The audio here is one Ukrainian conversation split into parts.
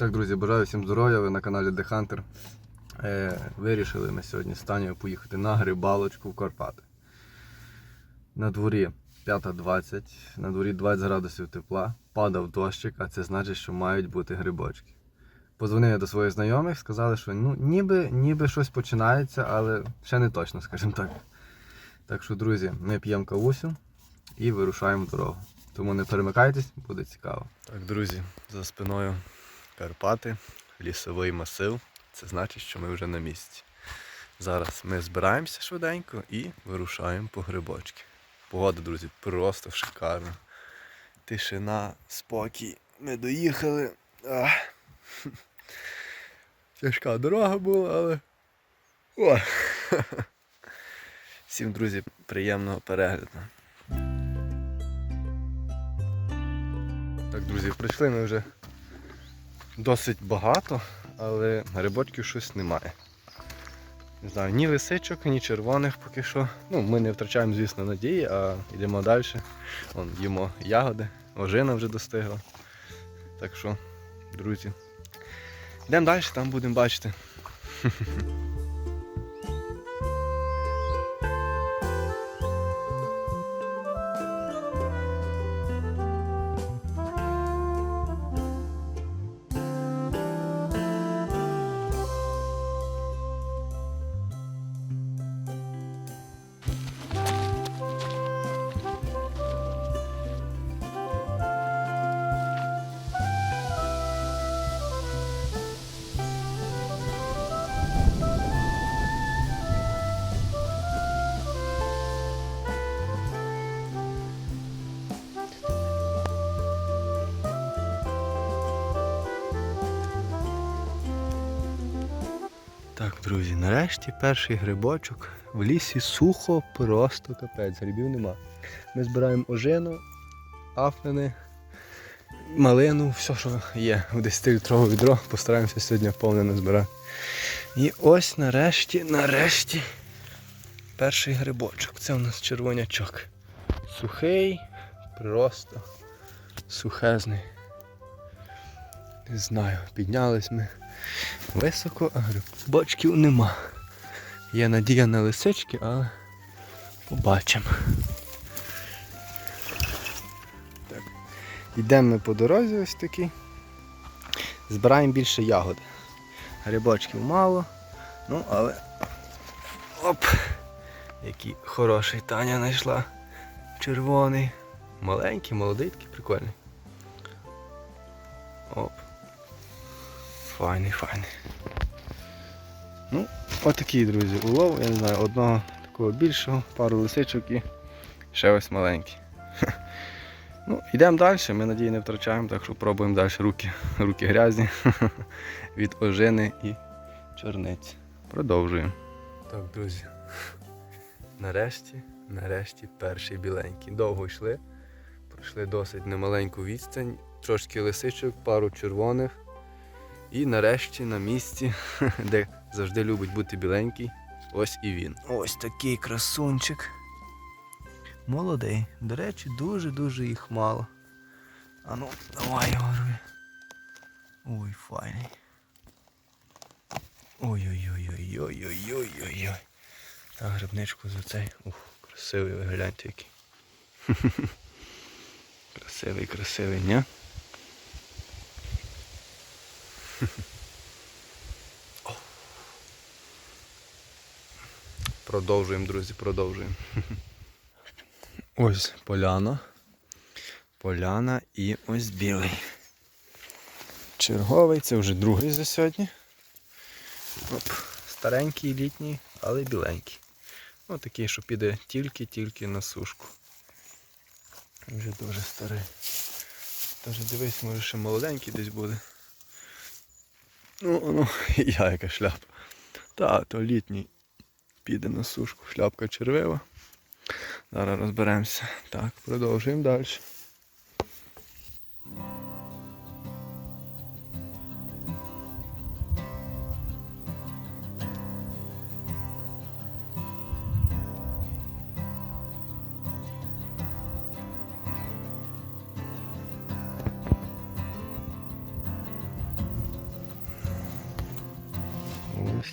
Так, друзі, бажаю всім здоров'я. Ви на каналі The Hunter. Е, вирішили ми сьогодні з Танею поїхати на грибалочку в Карпати. На дворі 5.20, на дворі 20 градусів тепла, падав дощик, а це значить, що мають бути грибочки. Позвонив я до своїх знайомих, сказали, що ну, ніби, ніби щось починається, але ще не точно, скажімо так. Так що, друзі, ми п'ємо кавусю і вирушаємо дорогу. Тому не перемикайтесь, буде цікаво. Так, друзі, за спиною Карпати, лісовий масив. Це значить, що ми вже на місці. Зараз ми збираємося швиденько і вирушаємо по грибочки. Погода, друзі, просто шикарна. Тишина, спокій. Ми доїхали. Ах. Тяжка дорога була, але. О! Всім, друзі, приємного перегляду. Так, друзі, прийшли ми вже досить багато, але грибочків щось немає. Не знаю, ні лисичок, ні червоних поки що. Ну, ми не втрачаємо, звісно, надії, а йдемо далі. Вон, їмо ягоди, ожина вже достигла. Так що, друзі, йдемо далі, там будемо бачити. Так, друзі, нарешті перший грибочок. В лісі сухо, просто капець, грибів нема. Ми збираємо ожину, афлини, малину, все, що є. В 10-літрове відро, постараємося сьогодні повне назбирати. І ось нарешті, нарешті, перший грибочок. Це у нас червонячок. Сухий, просто сухезний. Не знаю, піднялись ми високо, а грибочків нема. Є надія на лисички, але побачимо. Так. Йдемо ми по дорозі ось такій. Збираємо більше ягод. Грибочків мало, ну але оп! Який хороший Таня знайшла. Червоний. Маленький, молодий, такий прикольний. Файний, файний. Ну, отакий, друзі, улов, я не знаю, одного такого більшого, пару лисичок і ще ось маленький. Ну, йдемо далі, ми надії не втрачаємо, так що пробуємо далі руки, руки грязні від ожини і чорниць. Продовжуємо. Так, друзі. Нарешті, нарешті перший біленький. Довго йшли. Пройшли досить немаленьку відстань, трошки лисичок, пару червоних. І нарешті на місці, де завжди любить бути біленький, ось і він. Ось такий красунчик. Молодий. До речі, дуже-дуже їх мало. А ну, давай його. Ой, файний. Ой-ой-ой-ой-ой-ой-ой-ой. Та грибничку за цей. Ух, красивий, ви гляньте який. красивий, красивий, ні? Продовжуємо, друзі, продовжуємо. Ось поляна. Поляна і ось білий. Черговий, це вже другий за сьогодні. Оп. Старенький, літній, але біленький. Ось такий, що піде тільки-тільки на сушку. Вже дуже старий. Тож дивись, може ще молоденький десь буде. Ну, ну, я яка шляпа. Та, то літній піде на сушку, шляпка червива. Зараз розберемося. Так, продовжуємо далі.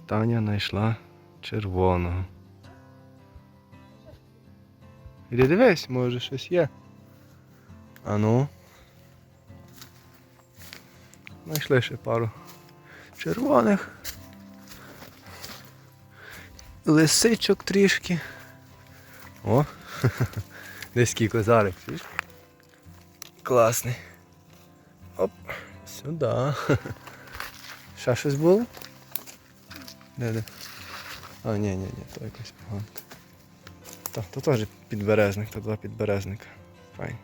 Таня знайшла червоного. Іди дивись, може щось є. А ну. Знайшли ще пару червоних. Лисичок трішки. О! Десь козарик. чуєш? Класний. Оп, сюди. Ще щось було? Де де? А, ні, ні, ні, то якось погано. Так, то теж підберезник, то два підберезника. Файн.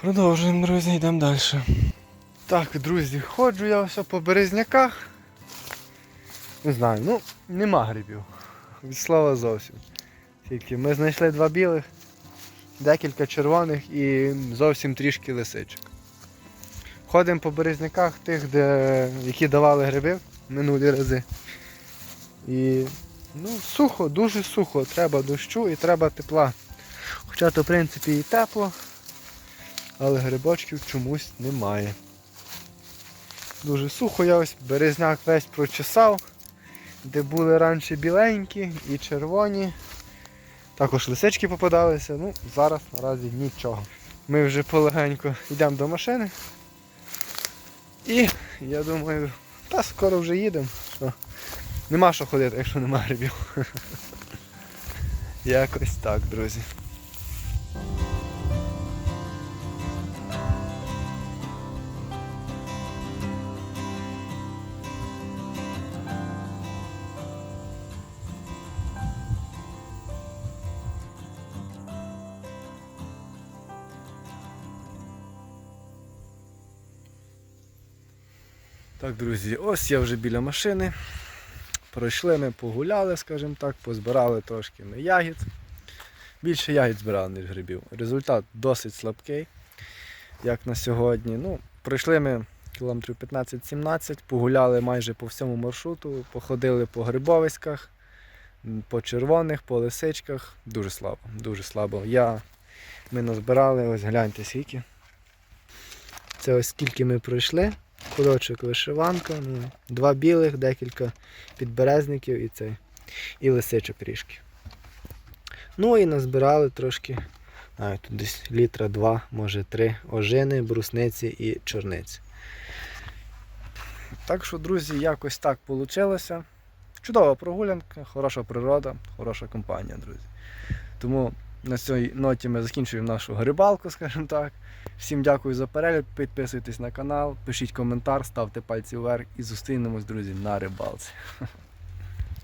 Продовжуємо, друзі, йдемо далі. Так, друзі, ходжу я все по березняках. Не знаю, ну, нема грибів. Від слова зовсім. Тільки ми знайшли два білих, декілька червоних і зовсім трішки лисичок. Ходимо по березняках тих, де, які давали гриби минулі рази. І ну, сухо, дуже сухо. Треба дощу і треба тепла. Хоча то в принципі і тепло, але грибочків чомусь немає. Дуже сухо я ось березняк весь прочесав, де були раніше біленькі і червоні. Також лисички попадалися, ну зараз наразі нічого. Ми вже полегенько йдемо до машини. І я думаю, та скоро вже їдемо. Нема що ходити, якщо нема грибів. Якось так, друзі. Так, друзі, ось я вже біля машини. Пройшли ми, погуляли, скажімо так, позбирали трошки ми ягід. Більше ягід збирали, ніж грибів. Результат досить слабкий, як на сьогодні. Ну, Пройшли ми кілометрів 15-17, погуляли майже по всьому маршруту, походили по грибовиськах, по червоних, по лисичках. Дуже слабо, дуже слабо. Я, Ми назбирали, ось гляньте скільки. Це ось скільки ми пройшли. Кудочок вишиванка, ну, два білих, декілька підберезників і цей. І лисичок трішки. Ну і назбирали трошки, а, тут десь літра два, може три ожини, брусниці і чорниці. Так що, друзі, якось так вийшло. Чудова прогулянка, хороша природа, хороша компанія, друзі. Тому на цій ноті ми закінчуємо нашу грибалку, скажімо так. Всім дякую за перегляд, підписуйтесь на канал, пишіть коментар, ставте пальці вверх і зустрінемось, друзі, на рибалці.